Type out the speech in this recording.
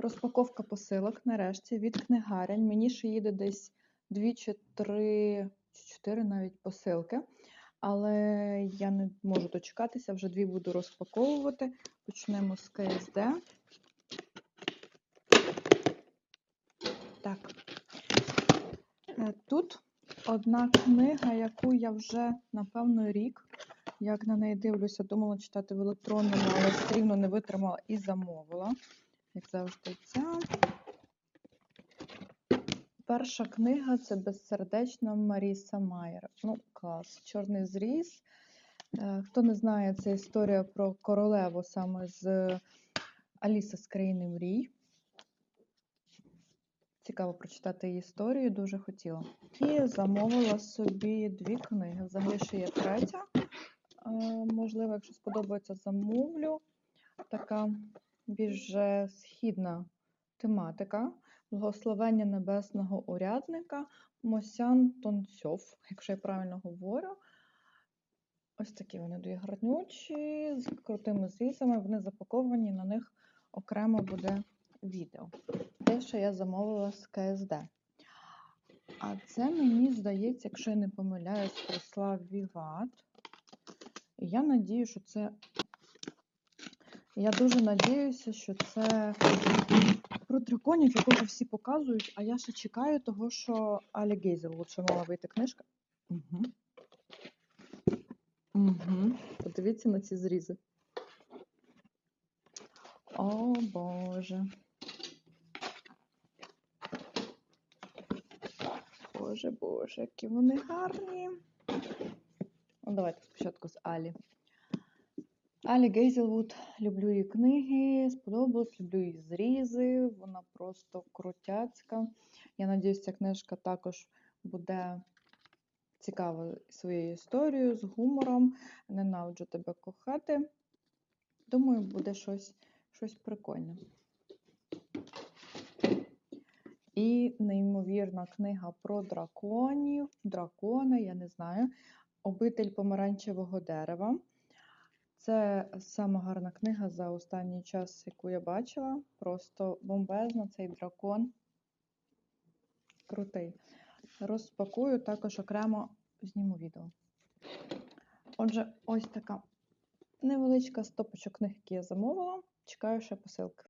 Розпаковка посилок нарешті від книгарень. Мені ще їде десь 2 чи 3, чи 4 навіть посилки. Але я не можу дочекатися, вже дві буду розпаковувати. Почнемо з КСД. Так. Е, Тут одна книга, яку я вже, напевно, рік, як на неї дивлюся, думала читати в електронному, але все рівно не витримала і замовила. Як завжди, ця. Перша книга це безсердечна Маріса Майер. Ну, клас. Чорний зріз. Е, Хто не знає, це історія про королеву саме з Аліса з країни мрій. Цікаво прочитати її історію, дуже хотіла. І замовила собі дві книги. Взагалі ще є третя. Е, Можливо, якщо сподобається, замовлю. Така більш східна тематика. Благословення небесного урядника Мосян Тонцьов, якщо я правильно говорю. Ось такі вони дві гарнючі, з крутими зрізами. Вони запаковані, на них окремо буде відео. Те, що я замовила з КСД. А це мені здається, якщо я не помиляюсь, прислав Віват. Я надію, що це. Я дуже надіюся, що це про драконів, якого всі показують, а я ще чекаю того, що Алі Гейзел лучше мала вийти книжка. Угу. Угу. Подивіться на ці зрізи. О Боже. Боже, Боже, які вони гарні. Ну, давайте спочатку з Алі. Алі Гейзелвуд, люблю її книги, сподобалось, люблю її зрізи, вона просто крутяцька. Я надіюсь, ця книжка також буде цікава своєю історією, з гумором. Ненавиджу тебе кохати. Думаю, буде щось, щось прикольне. І неймовірна книга про драконів, дракони, я не знаю, обитель помаранчевого дерева. Це сама гарна книга за останній час, яку я бачила. Просто бомбезно цей дракон. Крутий. Розпакую, також окремо зніму відео. Отже, ось така невеличка стопочок книг, які я замовила. Чекаю ще посилки.